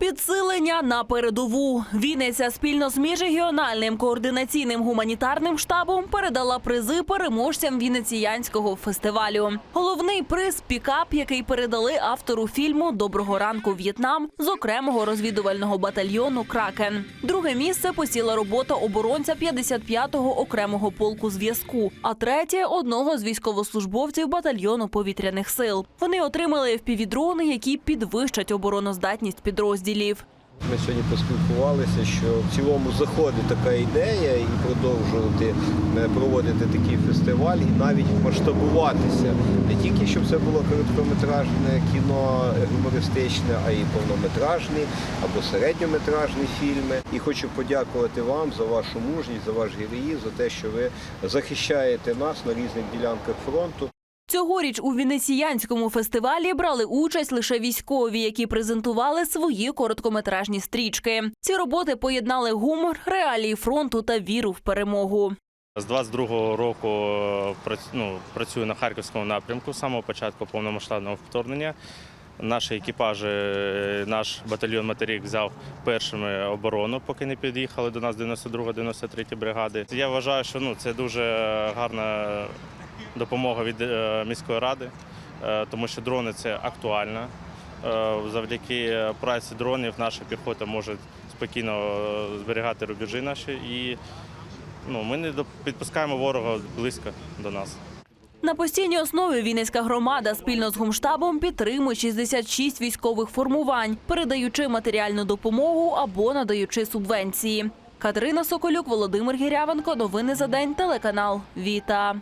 Підсилення на передову. Вінниця спільно з міжрегіональним координаційним гуманітарним штабом передала призи переможцям вінеціянського фестивалю. Головний приз пікап, який передали автору фільму Доброго ранку В'єтнам з окремого розвідувального батальйону Кракен. Друге місце посіла робота оборонця 55-го окремого полку зв'язку, а третє одного з військовослужбовців батальйону повітряних сил. Вони отримали впівдрони, які підвищать обороноздатність підрозділів. Ми сьогодні поспілкувалися, що в цілому заходить така ідея і продовжувати е, проводити такий фестиваль і навіть масштабуватися. Не тільки щоб це було короткометражне кіно е, гумористичне, а й повнометражні або середньометражні фільми. І хочу подякувати вам за вашу мужність, за ваш героїзм, за те, що ви захищаєте нас на різних ділянках фронту. Цьогоріч у венеціянському фестивалі брали участь лише військові, які презентували свої короткометражні стрічки. Ці роботи поєднали гумор, реалії фронту та віру в перемогу. З 22-го року е, ну, працюю на харківському напрямку з самого початку повномасштабного вторгнення. Наші екіпажі, е, наш батальйон Матерік взяв першими оборону, поки не під'їхали до нас 92-93 бригади. Я вважаю, що ну, це дуже гарна допомога від е, міської ради, е, тому що дрони це актуально. Е, Завдяки праці дронів наша піхота може спокійно зберігати рубежі наші і ну, ми не підпускаємо ворога близько до нас. На постійній основі Вінницька громада спільно з гумштабом підтримує 66 військових формувань, передаючи матеріальну допомогу або надаючи субвенції. Катерина Соколюк, Володимир Гірявенко. Новини за день. Телеканал Віта.